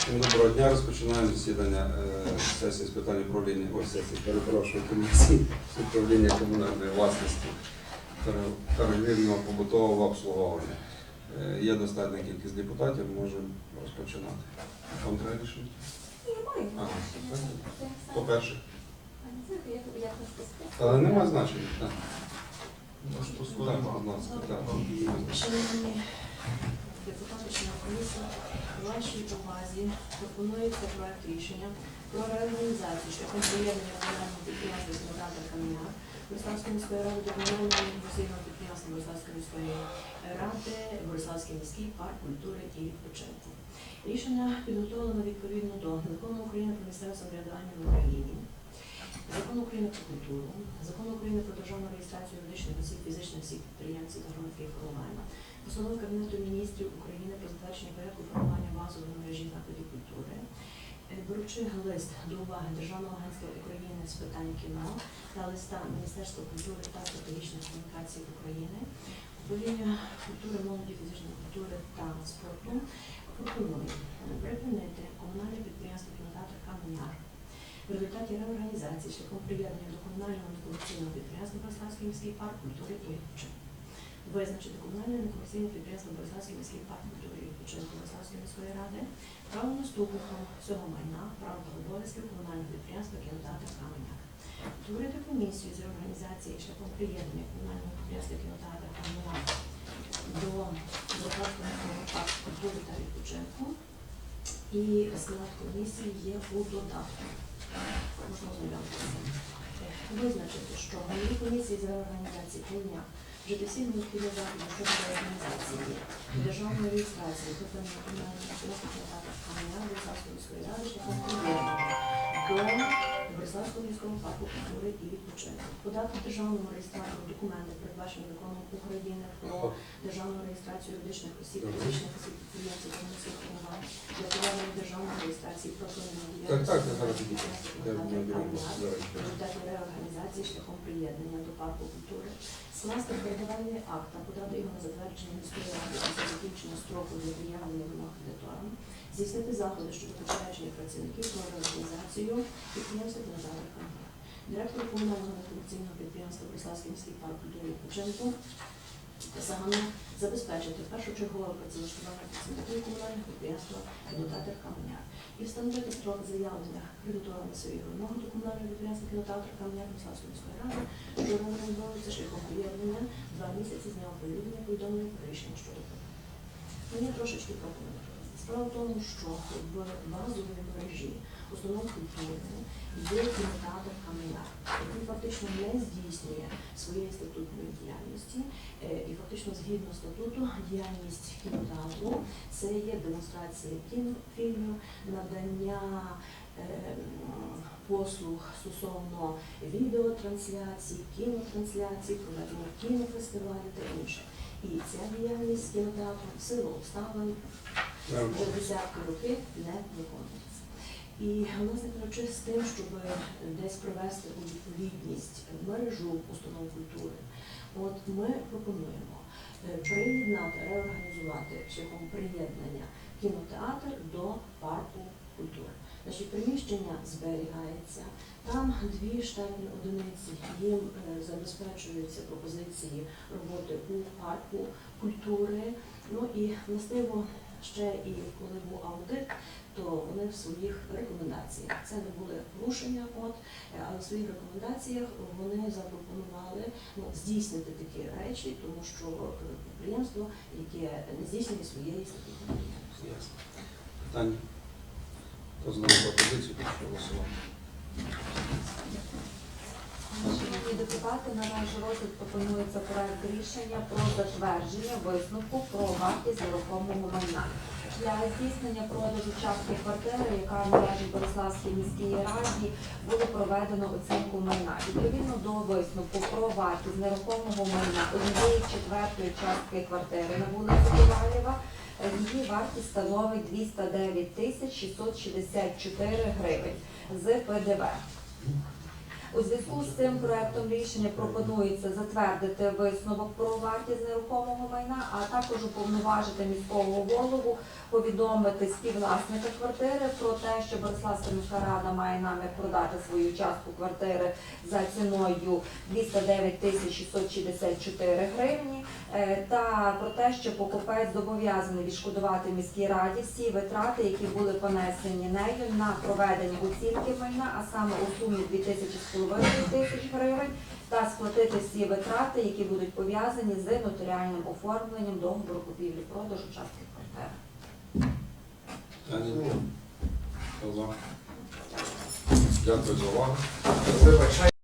Всім Доброго дня. Розпочинаємо засідання е, сесії з питань управління ось сесії, перепрошую комісії з управління комунальної власності пере- перевірного побутового обслуговування. Е, Є достатня кількість депутатів, можемо розпочинати. Вам треба рішення? Ага, По-перше, але немає значення. Так, Може, так, будь ласка, так. Шановні депутати, члени комісії, вашій увазі пропонується проект рішення про реорганізацію шляхом комунального підприємства «Кінотеатр Кам'яна» Бориславської міської ради до комунального інклюзивного підприємства Бориславської міської ради Бориславський міський парк культури і відпочинку. Рішення підготовлено відповідно до Закону України про місцеве самоврядування в Україні, Закону України про культуру, Закону України про державну реєстрацію юридичних осіб, фізичних осіб, підприємців та громадських формувань, Постанови Кабінету міністрів України про затвердження порядку формування базової мережі заходів культури, Е, беручи лист до уваги Державного агентства України з питань кіно та листа Міністерства культури та стратегічних комунікацій України, управління культури, молоді, фізичної культури та спорту пропонує припинити комунальне підприємство кінотеатр Каменяр в результаті реорганізації шляхом приєднання до комунального некомерційного підприємства Бориславський міський парк культури і. Визначити комунальне некомерційне підприємство Бориславський міський парк і відпочинку Бориславської міської ради правонаступником всього майна, прав та обов'язків комунального підприємства кінотеатр Каменяк. Створити комісію з реорганізації шляхом приєднання комунального підприємства кінотеатр Каменяк до міського парку культури та відпочинку. І склад комісії є у додатку. Можна ознайомитися. Визначити, що голові комісії з реорганізації Каменяк вжити всі необхідні заходи щодо реорганізації державної реєстрації кінотеатр Каменяк Бориславської міської ради шляхом приєднання до Бориславського міського парку культури і відпочинку. Подати державному реєстратору документи, передбачені законом України про державну реєстрацію юридичних осіб, фізичних осіб, підприємців для проведення державної реєстрації прокурорної Так, так, я зараз підприємства Я кінотеатру не беру «Кам'як» зараз. результаті реорганізації шляхом приєднання до парку культури, скласти передавальний акт та подати його на затвердження міської ради після закінчення строку для приявлення вимог кредиторам, здійснити заходи щодо попередження працівників про реорганізацію підприємства кінотеатр «Кам'як». Директор комунального некомерційного підприємства Бориславський міський парк культури і Сагано забезпечити першочергове працевлаштування працівників комунального підприємства кінотеатр Каменяк і встановити строк заявлення кредиторами своїх вимог до комунального підприємства кінотеатр Каменяк Миславської міської ради, що організовується шляхом приєднання два місяці з дня оприлюднення повідомлення про рішення щодо програми. Мені трошечки прокоментувати. Справа в тому, що в базовій мережі установ культури є кінотеатр Каменяк, який фактично не здійснює своєї статутної діяльності, Фактично згідно статуту діяльність кінотеатру це є демонстрація кінофільмів, надання е, послуг стосовно відеотрансляцій, кінотрансляцій, проведення кінофестивалів та інше. І ця діяльність кінотеатру в силу обставин вже десятки років не виконується. І власне кажучи, з тим, щоб десь привести у відповідність мережу установ культури, от ми пропонуємо е, приєднати, реорганізувати шляхом приєднання кінотеатр до парку культури. Значить, приміщення зберігається, там дві штатні одиниці, їм е, забезпечуються пропозиції роботи у парку культури. Ну і властиво ще і коли був аудит, то вони в своїх рекомендаціях це не були порушення, от е, але в своїх рекомендаціях вони запропонували ну, здійснити такі речі, тому що е, підприємство, яке не здійснює своєї діяльності. Ясно. Питання? Хто знає пропозицію, прошу голосувати. Шановні депутати, на наш розгляд пропонується проект рішення про затвердження висновку про вартість нерухомого майна. Для здійснення продажу частки квартири, яка належить Бориславській міській раді, було проведено оцінку майна. Відповідно до висновку про вартість нерухомого майна однієї четвертої частки квартири на вулиці Ковалєва, її вартість становить 209 тисяч 664 гривень з ПДВ. У зв'язку з цим проектом рішення пропонується затвердити висновок про вартість нерухомого майна, а також уповноважити міського голову повідомити співвласника квартири про те, що Бориславська міська рада має намір продати свою частку квартири за ціною 209 тисяч 664 гривні, е, та про те, що покупець зобов'язаний відшкодувати міській раді всі витрати, які були понесені нею на проведення оцінки майна, а саме у сумі 2500 тисяч гривень, та сплатити всі витрати, які будуть пов'язані з нотаріальним оформленням договору купівлі-продажу частки квартири. Дякую за увагу.